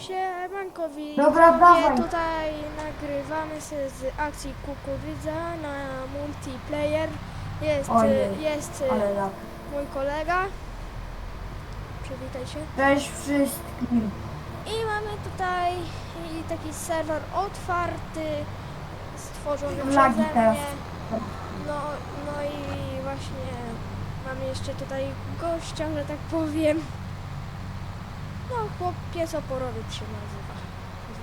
Siemanko, Dobra, dawaj. tutaj nagrywamy się z akcji Kukurydza na multiplayer. Jest, Ojej, jest Ale tak. mój kolega. Przywitaj się. Cześć wszystkim. I mamy tutaj taki serwer otwarty, stworzony Lagi przeze teraz. mnie. No, no i właśnie mamy jeszcze tutaj gościa, że tak powiem. No, chłopiec oporowiec się nazywa. Z.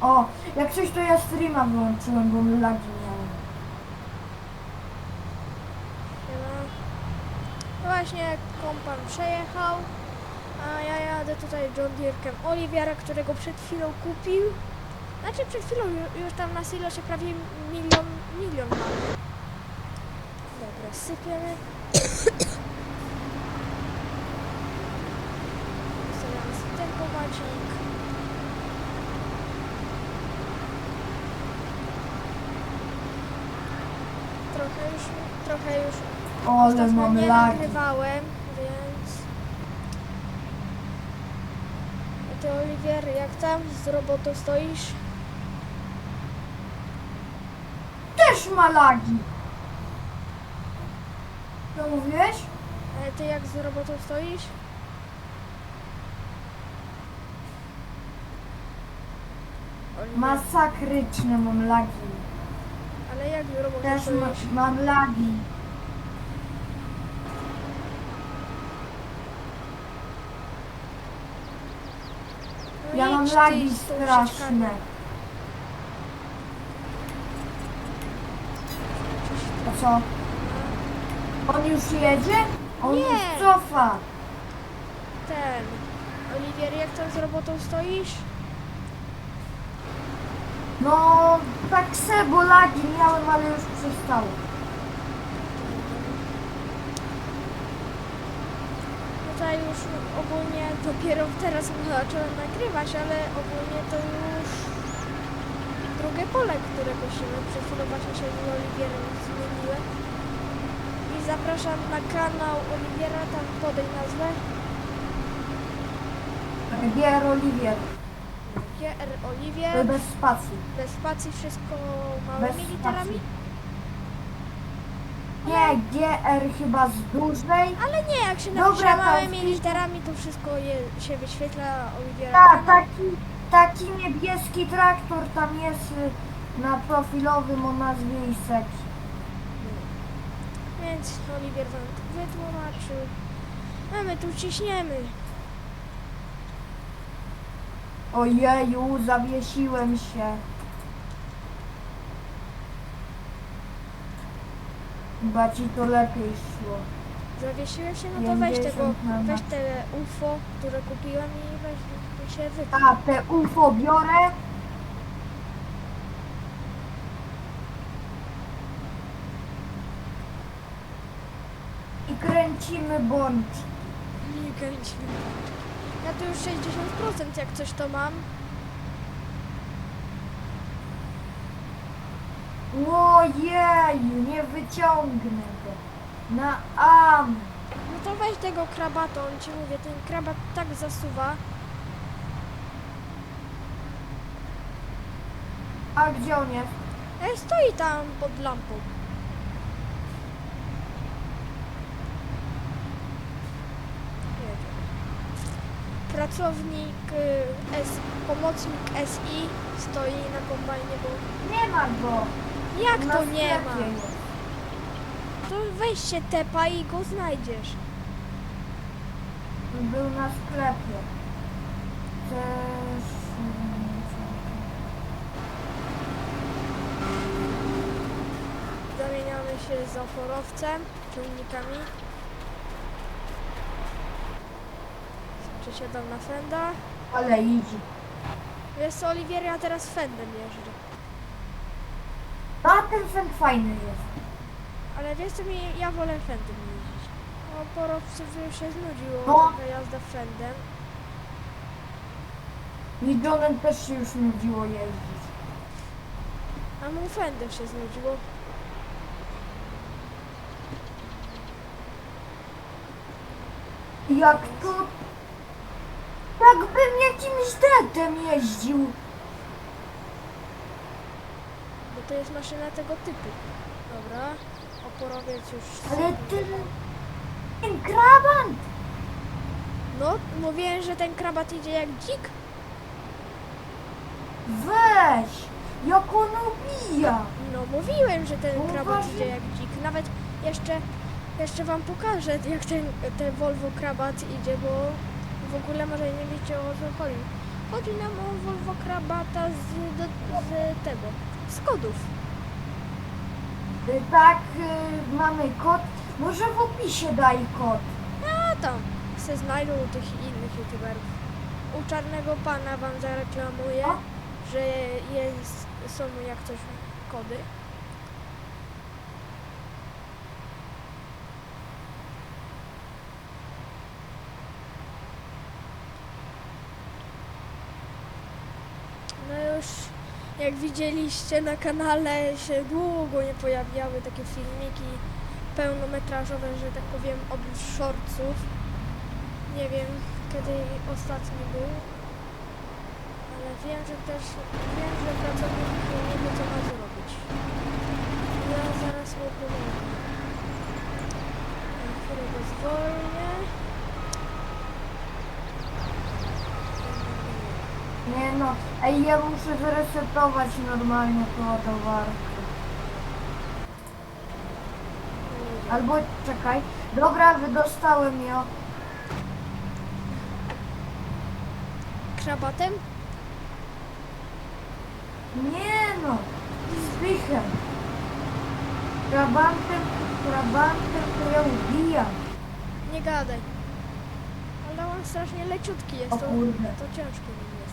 O, jak coś to ja streama wyłączyłem, bo lagi miałem. No właśnie, kompan przejechał, a ja jadę tutaj John Deere'kiem Oliwiera, którego przed chwilą kupił. Znaczy przed chwilą, ju- już tam na silosie prawie milion, milion mamy. Dobra, sypiemy. Zostawiamy sobie ten pomacik. Trochę już, trochę już O, ale Ostatnio mamy nie lagi. nagrywałem, więc... A ty Oliwier, jak tam z robotą stoisz? Też ma lagi. Co mówiłeś? A ty jak z robotą stoisz? Oliwier, Masakryczne mam lagi. Ale jak z robotą Też ma, stoisz? mam lagi. No Ja mam idź ty lagi z tą straszne. To co? On już jedzie? On Nie. już cofa. Ten... Oliwier, jak tam z robotą stoisz? No, tak se, bo lagi miałem, ale już przestało. Tutaj już ogólnie dopiero teraz zacząłem nagrywać, ale ogólnie to już drugie pole, które kosimy. Przed chwilą właśnie się z Oliwierem zmieniłem. I zapraszam na kanał Oliwiera, tam podaj nazwę. Gier Oliwier. GR To Oliwier. bez spacji. Bez spacji wszystko Bez małymi literami. spacji. Nie, GR chyba z dużej. Ale nie, jak się Dobra, napisze małymi literami, to wszystko je, się wyświetla Oliwiera. Tak, taki, taki niebieski traktor tam jest y, na profilowym o nazwie Isek. Więc Oliwier wam wytłumaczył. A my tu ciśniemy. Ojeju, zawiesiłem się. Chyba ci to lepiej szło. Zawiesiłeś się, no to weź tego, 50 na weź te UFO, które kupiłem i weź się wytnij. A, te UFO biorę. I kręcimy bądź. Nie kręcimy. Tu już 60% jak coś to mam. Ojeju, nie wyciągnę go. Na am. No to weź tego krabata, on ci mówię, ten krabat tak zasuwa. A gdzie on jest? Ej, stoi tam pod lampą. Jedzie. Pracownik y, S, pomocnik SI stoi na kombajnie, bo Nie ma go. jak Na to nie ma? jest. To weź się tepa i go znajdziesz. Był na sklepie. Też... Zamieniamy się z oporowcem, ciągnikami. Przesiadam na fenda. Ale idzie. Co, Oliwier, ja teraz fendem jeżdżę. A ten sen fajny jest. Ale wiesz co, mi, ja wolę fendem jeździć. Oporowców już się znudziło No. trochę jazda fendem. Mi też się już nudziło jeździć. A mu fendem się znudziło. Jak to... Jakimś dektem jeździł. Bo to jest maszyna tego typu. Dobra, oporowiec już... Ale ten... Ten krabant! No, mówiłem, że ten krabat idzie jak dzik. Weź! Jak on ubija! No, mówiłem, że ten krabat idzie jak dzik. Nawet jeszcze, jeszcze wam pokażę, jak ten, ten Volvo krabat idzie, bo ogóle może nie wiecie o co chodzi. Chodzi nam o Volvo krabata z, do, z tego, z kodów. Y, Tak, y, mamy kod. Może w opisie daj kod. A tam se znajdą u tych innych youtuberów. U Czarnego Pana wam zareklamuję, że jest, są jak coś kody. No już jak widzieliście na kanale się długo nie pojawiały takie filmiki pełnometrażowe, że tak powiem, oprócz shortsów. Nie wiem kiedy ostatni był, ale wiem, że też wiem, że pracownik nie wie co ma zrobić. Ja zaraz mu pomogę. Chwilę go zwolnię. Nie no, ej, ja muszę zresetować normalnie tą ładowarkę. Albo czekaj. Dobra, wydostałem ją. Krabatem? Nie no, z wychem. Krabantem, krabantem to ja ubijam. Nie gadaj. Ale on strasznie leciutki jest, O to, kurde. to ciężko jest.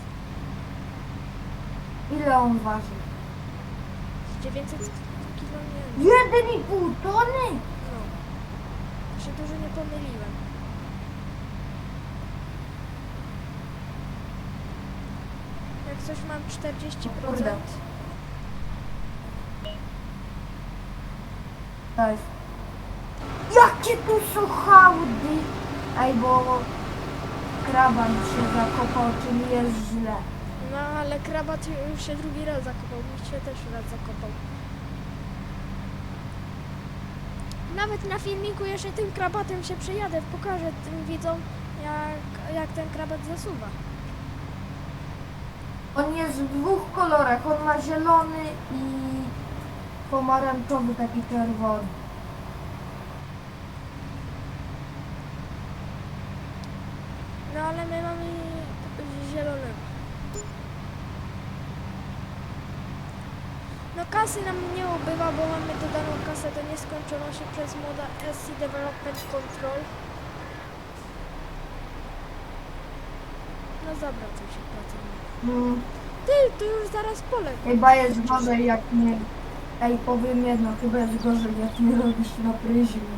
Ile on waży? Z 900 kilo nie. Jeden i pół tony? No. Się dużo nie pomyliłem. Jak coś mam 40%. kurde. To jest. Jakie tu są hałdy? Ej, bo kraban się zakopał, czyli jest źle. No ale krabat już się drugi raz zakopał, mi się też raz zakopał. Nawet na filmiku jeszcze tym krabatem się przejadę, pokażę tym widzom jak, jak ten krabat zasuwa. On jest w dwóch kolorach. On ma zielony i pomarańczowy, taki czerwony. No ale my mamy zielonego. No kasy nam nie ubywa, bo mamy dodaną kasę do nieskończoności przez moda SC Development Control. No zawracam się pracownik. Mm, Ty, tu już zaraz pole. chyba jest gorzej jak nie... Ej, powiem jedno, chyba jest gorzej jak nie robisz na pryzmie.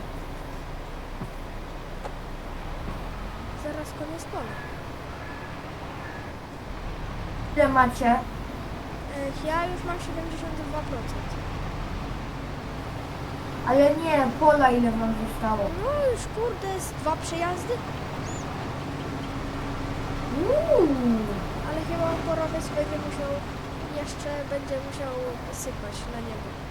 Zaraz koniec pola. Ile macie? Ja już mam 72%. Ale nie, pola ile wam zostało? No już kurde, z dwa przejazdy, Uuu. ale chyba oporowiec będzie musiał, jeszcze będzie musiał sypać na niego.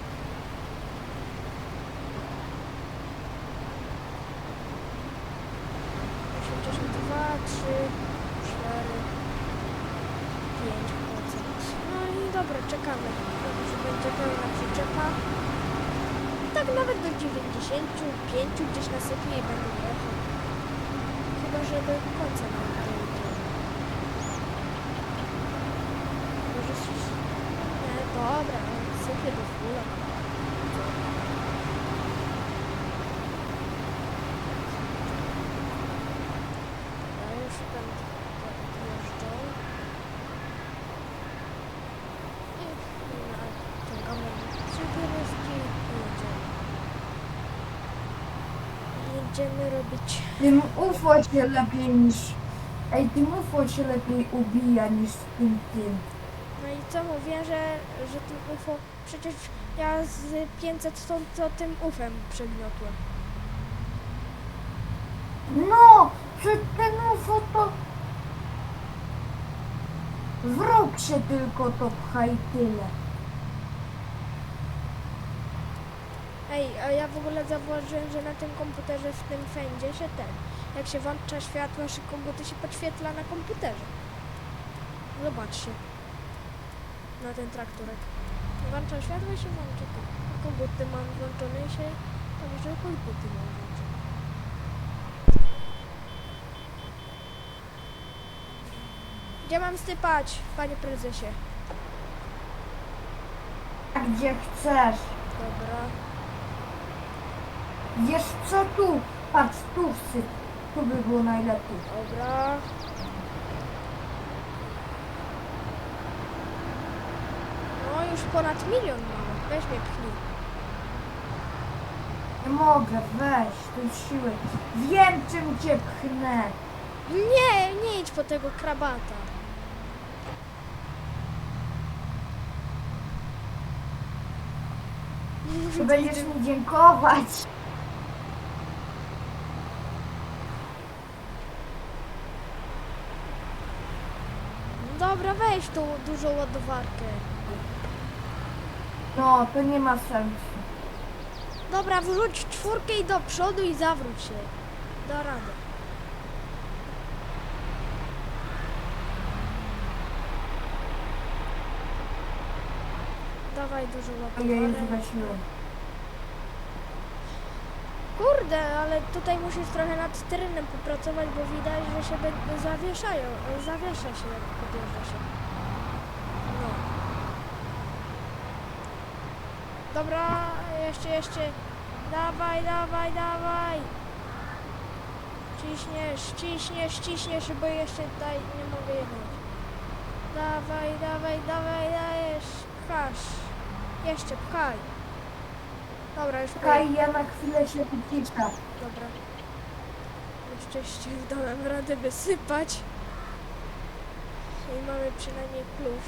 Dobra, czekamy, że będzie pełna przyczepa. Tak nawet do 95 gdzieś nasypie i będę jechał. Chyba, że do końca nam dojdzie. Może się... Dobra, sypię do fula. Ja już będę odjeżdżał. I naciągamy cyberówki i jedziemy. Jedziemy robić... Tym UFO się lepiej niż... Ej, tym UFO się lepiej ubija niż tym tym. No i co mówię, że, że tym UFO... Przecież ja z 500 ton to tym UFem przegniotłem. No, że ten UFO to... Wróg się tylko to pcha i tyle. Ej, a ja w ogóle zauważyłem, że na tym komputerze w tym fędzie się ten, jak się włącza światło szybko, to się podświetla na komputerze. Zobaczcie. Na ten traktorek. Włącza światło i się włącza tu. A koguty mam włączone i się... Także koguty mam włączone. Gdzie mam stypać, panie prezesie? A gdzie chcesz? Dobra. Wiesz co tu? Patrz, tu wsyp. Tu by było najlepiej. Dobra. No już ponad milion mamy. Weź mnie pchnij. Nie mogę, weź, tu siły. Wiem czym cię pchnę. Nie, nie idź po tego krabata. Ty będziesz mi dziękować. No Dobra, weź tą dużą ładowarkę. No, to nie ma sensu. Dobra, wrzuć czwórkę i do przodu i zawróć się. Da radę. Dawaj dużą Ja już ładowarkę. Kurde, ale tutaj musisz trochę nad terenem popracować, bo widać, że się zawieszają, zawiesza się jak podjeżdża się. No. Dobra, jeszcze, jeszcze. Dawaj, dawaj, dawaj. Ciśniesz, ciśniesz, ciśniesz, bo jeszcze tutaj nie mogę jechać. Dawaj, dawaj, dawaj, dajesz. Pchasz. Jeszcze pchaj. Dobra, już. Czekaj, ja na chwilę się wyciskam. Dobra. Jeszcze dałem radę wysypać. I mamy przynajmniej plus.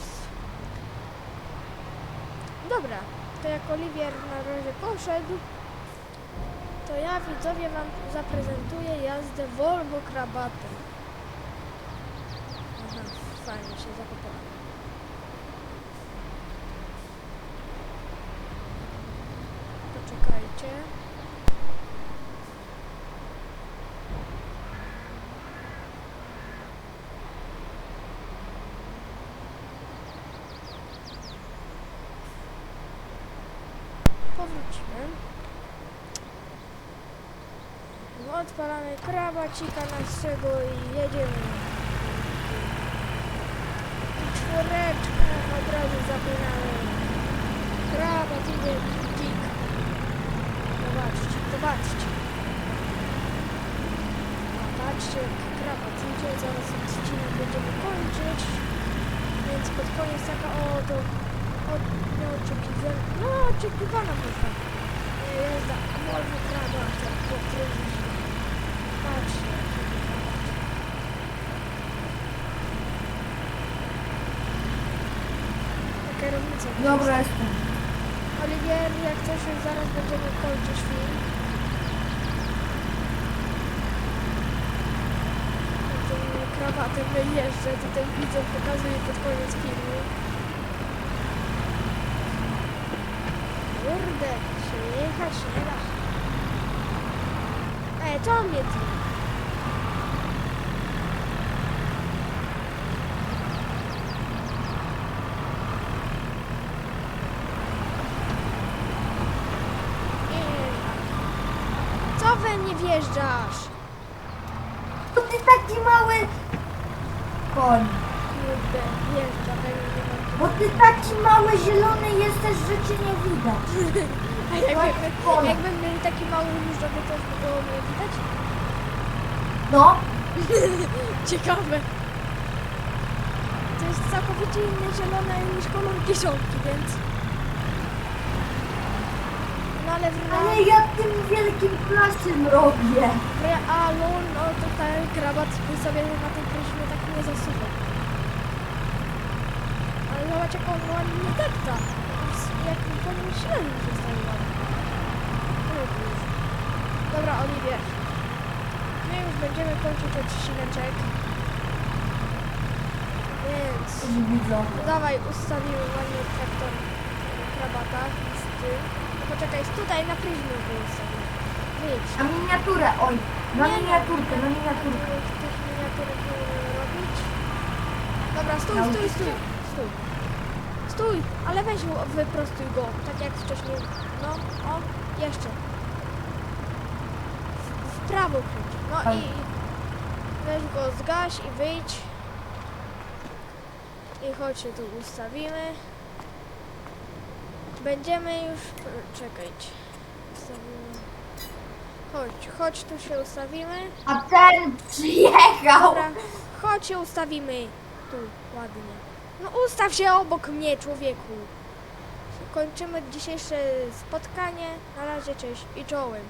Dobra, to jak Oliwier na razie poszedł, to ja widzowie wam zaprezentuję jazdę Volvo Krabatem. Aha, fajnie się zakopałem. Poczekajcie. Powrócimy. Odpalamy krabacika naszego i jedziemy. Czwóreczkę od razu zapinamy. Krabat idzie. Zobaczcie, zobaczcie. Patrzcie, jak idzie, zaraz odcinek będziemy kończyć. Więc pod koniec taka oto od, nieoczekiwana, no oczekiwana można. Jazda Volvo Krabata po kryzysie. Patrzcie. Kierownica. Dobra, jestem. Oliwier, jak coś już zaraz będziemy kończyć film. Krawatem wyjeżdżę, tutaj widzę, pokazuję pod koniec filmu. Kurde, się jechać nie da. Ej, to mnie ty. Nie. Co we mnie wjeżdżasz? To ty taki mały Kurde, mnie nie. Bo ty taki mały zielony jesteś, że cię nie widać. A jakby, Pole. jakbym mieli taki mały różowy, to by było mnie widać? No, Ciekawe. To jest całkowicie inne zielone niż kolor kieszonki, więc... No ale w, ale ja tym wielkim plasem robię. w realu, no to ten krabat by sobie na tym nie zasuwa. Ale zobacz jak on ładnie depta. Jak pomyśleli, że stoi ładnie. No już. Dobra, Oliwier. My już będziemy kończyć odcineczek. Więc... Dawaj, ustawimy ładnie traktor na krabatach z tym. No poczekaj, tutaj na pryzmie go ustawimy. Wyjdź. Na miniaturę, oj. Na Nie, miniaturkę, no, na miniaturkę. no, miniaturek nie robić? Dobra, stój, stój, stój, stój. Stój, ale weź go, wyprostuj go, tak jak wcześniej. No, o, jeszcze. W- W prawo kręć. No i weź go zgaś i wyjdź. I chodź się tu ustawimy. Będziemy już... Czekać. Ustawimy. Chodź, chodź tu się ustawimy. A ten przyjechał. Dobra, chodź się ustawimy. Tu, ładnie. No ustaw się obok mnie, człowieku. Kończymy dzisiejsze spotkanie. Na razie, cześć i czołem.